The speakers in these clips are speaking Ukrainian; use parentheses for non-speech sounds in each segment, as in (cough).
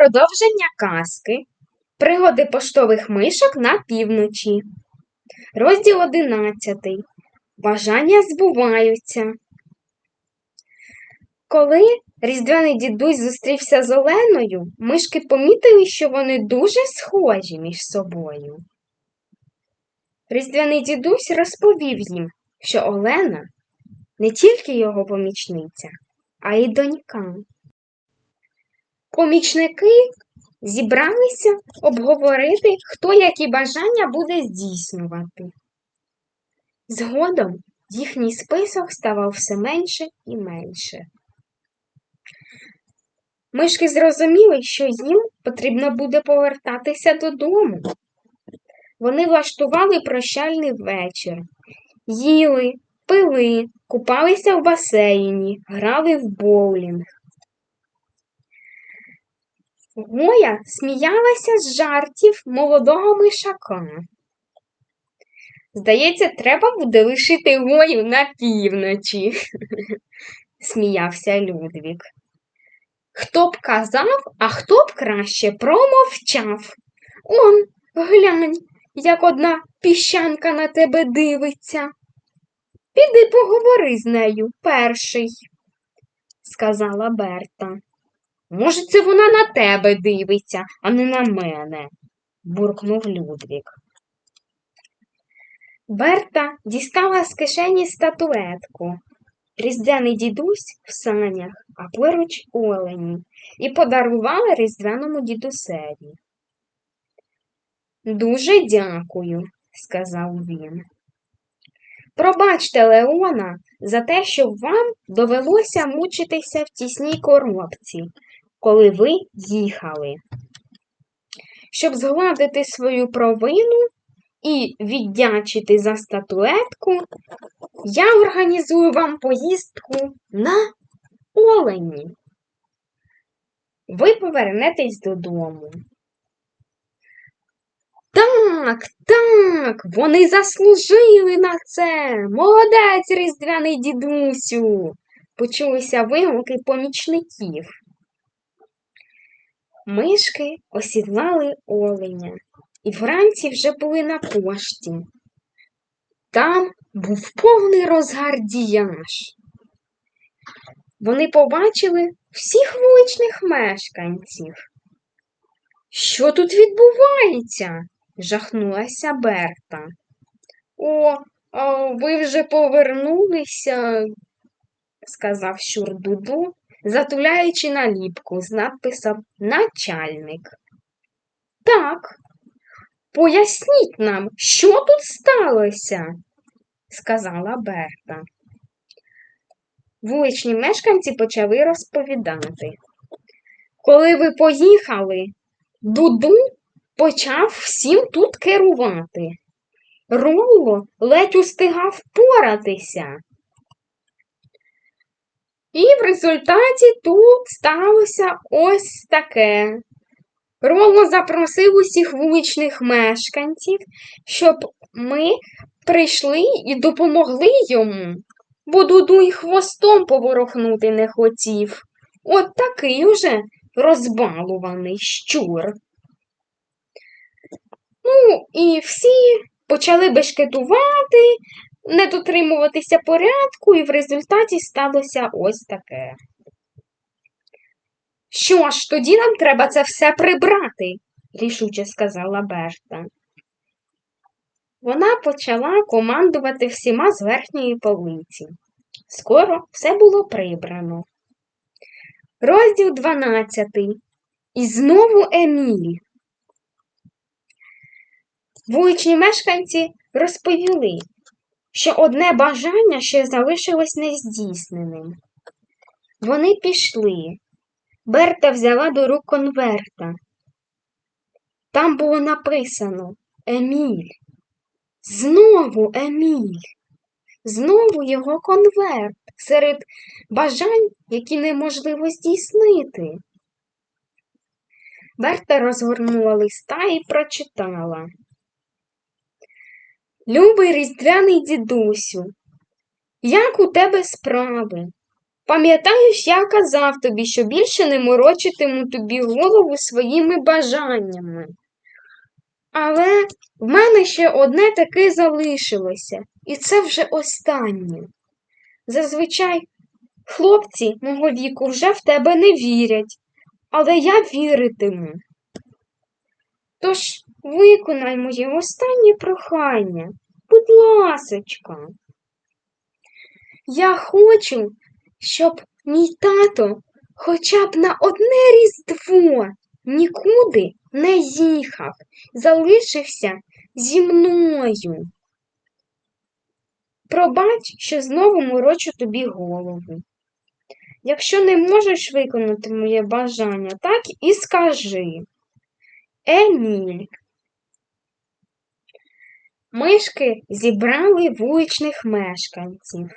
продовження казки Пригоди поштових мишок на півночі. Розділ 11. Бажання збуваються. Коли різдвяний дідусь зустрівся з Оленою, мишки помітили, що вони дуже схожі між собою. Різдвяний дідусь розповів їм, що Олена не тільки його помічниця, а й донька. Помічники зібралися обговорити, хто які бажання буде здійснювати. Згодом їхній список ставав все менше і менше. Мишки зрозуміли, що їм потрібно буде повертатися додому. Вони влаштували прощальний вечір, їли, пили, купалися в басейні, грали в боулінг. Гоя сміялася з жартів молодого мишака. Здається, треба буде лишити Гою на півночі, (laughs) сміявся Людвік. Хто б казав, а хто б краще промовчав. Он, глянь, як одна піщанка на тебе дивиться. Піди поговори з нею перший, сказала Берта. Може, це вона на тебе дивиться, а не на мене, буркнув Людвік. Берта дістала з кишені статуетку. Різдвяний дідусь в санях, а поруч олені, і подарувала різдвяному дідусеві. Дуже дякую, сказав він. Пробачте, Леона, за те, що вам довелося мучитися в тісній коробці, коли ви їхали. Щоб згладити свою провину і віддячити за статуетку, я організую вам поїздку на Олені. Ви повернетесь додому. Так, так, вони заслужили на це. Молодець, різдвяний дідусю. Почулися вигуки помічників. Мишки осідлали оленя і вранці вже були на пошті. Там був повний розгардіяж. Вони побачили всіх вуличних мешканців. Що тут відбувається? жахнулася Берта. О, а ви вже повернулися, сказав Щур Дуду, затуляючи наліпку з надписом Начальник. Так, поясніть нам, що тут сталося, сказала Берта. Вуличні мешканці почали розповідати. Коли ви поїхали, Дуду почав всім тут керувати. Ролло ледь устигав поратися. І в результаті тут сталося ось таке. Ролло запросив усіх вуличних мешканців, щоб ми прийшли і допомогли йому, бо Дуду й хвостом поворохнути не хотів. От такий уже розбалуваний щур. Ну, і всі почали бешкетувати, не дотримуватися порядку, і в результаті сталося ось таке. Що ж, тоді нам треба це все прибрати, рішуче сказала Берта. Вона почала командувати всіма з верхньої полиці. Скоро все було прибрано. Розділ 12. І знову Еміль. Вуличні мешканці розповіли, що одне бажання ще залишилось нездійсненим. Вони пішли. Берта взяла до рук конверта. Там було написано Еміль. Знову Еміль. Знову його конверт серед бажань, які неможливо здійснити. Берта розгорнула листа і прочитала. Любий різдвяний дідусю, як у тебе справи? Пам'ятаєш, я казав тобі, що більше не морочитиму тобі голову своїми бажаннями. Але в мене ще одне таке залишилося, і це вже останнє. Зазвичай хлопці мого віку вже в тебе не вірять, але я віритиму. Тож виконай моє останнє прохання, будь ласочка. Я хочу, щоб мій тато хоча б на одне різдво нікуди не їхав, залишився зі мною. Пробач, що знову морочу тобі голову. Якщо не можеш виконати моє бажання, так і скажи. Еміль. Мишки зібрали вуличних мешканців.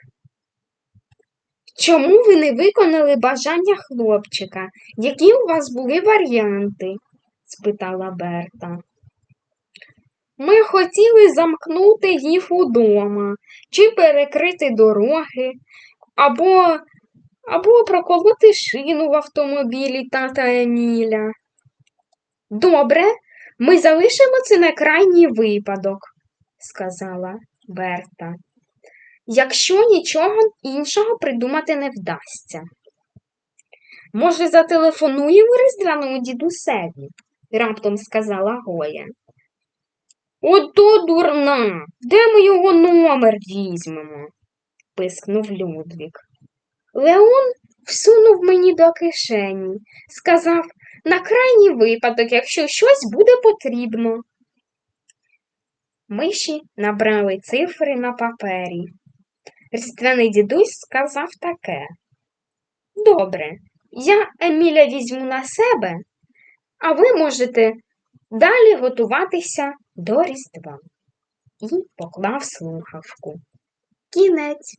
Чому ви не виконали бажання хлопчика? Які у вас були варіанти? спитала Берта. Ми хотіли замкнути їх удома, чи перекрити дороги, або, або проколоти шину в автомобілі тата Еміля. Добре, ми залишимо це на крайній випадок, сказала Берта. Якщо нічого іншого придумати не вдасться. Може, зателефонуємо різдвяному дідусеві, раптом сказала Гоя. Ото дурна, де ми його номер візьмемо? пискнув Людвік. Леон всунув мені до кишені, сказав на крайній випадок, якщо щось буде потрібно. Миші набрали цифри на папері. Різдвяний дідусь сказав таке. Добре, я Еміля візьму на себе, а ви можете далі готуватися до Різдва. І поклав слухавку. Кінець.